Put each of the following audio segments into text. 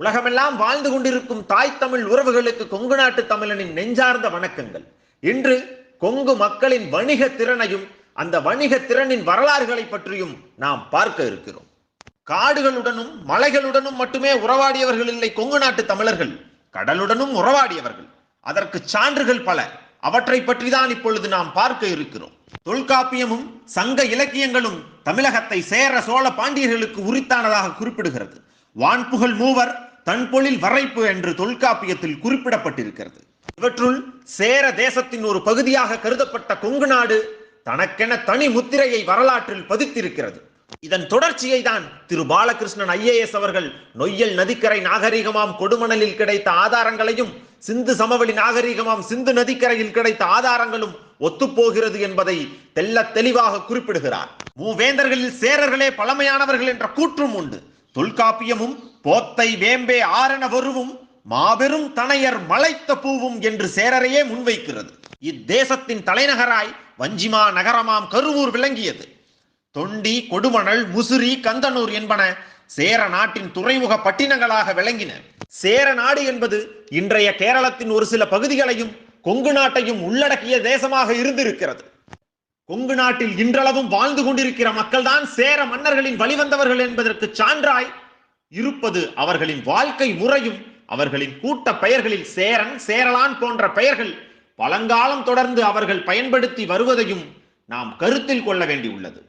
உலகமெல்லாம் வாழ்ந்து கொண்டிருக்கும் தாய் தமிழ் உறவுகளுக்கு கொங்கு நாட்டு தமிழனின் நெஞ்சார்ந்த வணக்கங்கள். இன்று கொங்கு மக்களின் வணிக திறனையும் அந்த வணிக திறனின் வரலாறுகளை பற்றியும் நாம் பார்க்க இருக்கிறோம். காடுகளுடனும் மலைகளுடனும் மட்டுமே உறவாடியவர்கள் இல்லை கொங்கு நாட்டு தமிழர்கள். கடலுடனும் உறவாடியவர்கள். அதற்கு சான்றுகள் பல. அவற்றை பற்றி தான் இப்பொழுது நாம் பார்க்க இருக்கிறோம். தொல்காப்பியமும் சங்க இலக்கியங்களும் தமிழகத்தை சேர சோழ பாண்டியர்களுக்கு உரித்தானதாக குறிப்பிடுகிறது. வான்புகழ் மூவர் தன்பொழில் வரைப்பு என்று தொல்காப்பியத்தில் குறிப்பிடப்பட்டிருக்கிறது. இவற்றுள் சேர தேசத்தின் ஒரு பகுதியாக கருதப்பட்ட கொங்கு நாடு தனக்கென தனி முத்திரையை வரலாற்றில் பதித்திருக்கிறது. இதன் தொடர்ச்சியை தான் திரு பாலகிருஷ்ணன் ஐஏஎஸ் அவர்கள் நொய்யல் நதிக்கரை நாகரிகமாம் கொடுமணலில் கிடைத்த ஆதாரங்களையும் சிந்து சமவெளி நாகரிகமாம் சிந்து நதிக்கரையில் கிடைத்த ஆதாரங்களும் ஒத்துப்போகிறது என்பதை தெல்ல தெளிவாக குறிப்பிடுகிறார். மூவேந்தர்களில் சேரர்களே பழமையானவர்கள் என்ற கூற்றும் உண்டு. தொல்காப்பியமும் போத்தை வேம்பே ஆரண வருவும் மாபெரும் தனையர் மலைத்த பூவும் என்று சேரரையே முன்வைக்கிறது. இத்தேசத்தின் தலைநகராய் வஞ்சிமா நகரமாம் கருவூர் விளங்கியது. தொண்டி கொடுமணல் முசிறி கந்தனூர் என்பன சேர நாட்டின் துறைமுக பட்டினங்களாக விளங்கின. சேர நாடு என்பது இன்றைய கேரளத்தின் ஒரு சில பகுதிகளையும் கொங்கு நாட்டையும் உள்ளடக்கிய தேசமாக இருந்திருக்கிறது. கொங்கு நாட்டில் இன்றளவும் வாழ்ந்து கொண்டிருக்கிற மக்கள்தான் சேர மன்னர்களின் வழிவந்தவர்கள் என்பதற்கு சான்றாய் இருப்பது அவர்களின் வாழ்க்கை முறையும் அவர்களின் கூட்ட பெயர்களில் சேரன் சேரலான் போன்ற பெயர்கள் பழங்காலம் தொடர்ந்து அவர்கள் பயன்படுத்தி வருவதையும் நாம் கருத்தில் கொள்ள வேண்டியுள்ளது.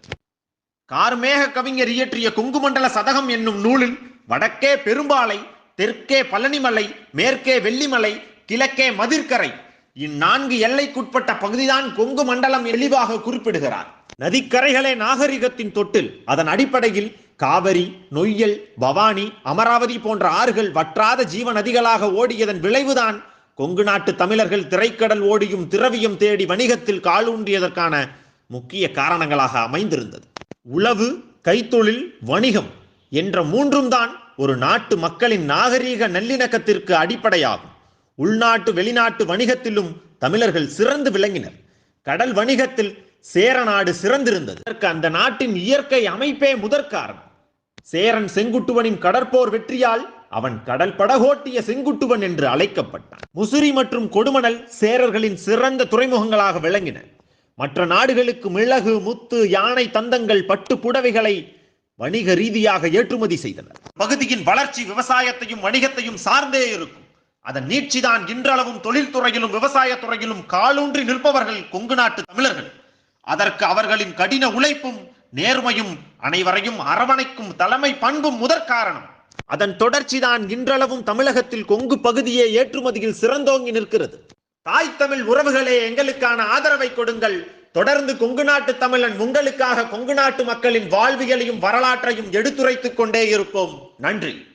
கார்மேக கவிஞர் இயற்றிய கொங்குமண்டல சதகம் என்னும் நூலில் வடக்கே பெரும்பாலை தெற்கே பழனிமலை மேற்கே வெள்ளிமலை கிழக்கே மதிர்கரை இந்நான்கு எல்லைக்குட்பட்ட பகுதிதான் கொங்கு மண்டலம் எளிவாக குறிப்பிடுகிறார். நதிக்கரைகளே நாகரிகத்தின் தொட்டில் அதன் அடிப்படையில் காவிரி நொய்யல் பவானி அமராவதி போன்ற ஆறுகள் வற்றாத ஜீவ நதிகளாக ஓடியதன் விளைவுதான் கொங்கு நாட்டு தமிழர்கள் திரைக்கடல் ஓடியும் திரவியம் தேடி வணிகத்தில் காலூன்றியதற்கான முக்கிய காரணங்களாக அமைந்திருந்தது. உளவு கைத்தொழில் வணிகம் என்ற மூன்றும் தான் ஒரு நாட்டு மக்களின் நாகரீக நல்லிணக்கத்திற்கு அடிப்படையாகும். உள்நாட்டு வெளிநாட்டு வணிகத்திலும் தமிழர்கள் சிறந்து விளங்கினர். கடல் வணிகத்தில் சேர நாடு சிறந்திருந்தது. அதற்கு அந்த நாட்டின் இயற்கை அமைப்பே முதற்காரணம். சேரன் செங்குட்டுவனின் கடற்போர் வெற்றியால் அவன் கடல் படகோட்டிய செங்குட்டுவன் என்று அழைக்கப்பட்டான். முசிறி மற்றும் கொடுமணல் சேரர்களின் சிறந்த துறைமுகங்களாக விளங்கின. மற்ற நாடுகளுக்கு மிளகு முத்து யானை தந்தங்கள் பட்டு புடவைகளை வணிக ரீதியாக ஏற்றுமதி செய்தனர். பகுதியின் வளர்ச்சி விவசாயத்தையும் வணிகத்தையும் சார்ந்தே இருக்கும். அதன் நீட்சிதான் இன்றளவும் தொழில்துறையிலும் விவசாய துறையிலும் காலூன்றி நிற்பவர்கள் கொங்கு நாட்டு தமிழர்கள். அதற்கு அவர்களின் கடின உழைப்பும் நேர்மையும் அனைவரையும் அரவணைக்கும் தலைமை பண்பும் முதற் காரணம். அதன் தொடர்ச்சிதான் இன்றளவும் தமிழகத்தில் கொங்கு பகுதியே ஏற்றுமதியில் சிறந்தோங்கி நிற்கிறது. தாய் தமிழ் உறவுகளே எங்களுக்கான ஆதரவை கொடுங்கள். தொடர்ந்து கொங்கு நாட்டு தமிழன் உங்களுக்காக கொங்கு நாட்டு மக்களின் வாழ்வியலையும் வரலாற்றையும் எடுத்துரைத்துக் கொண்டே இருப்போம். நன்றி.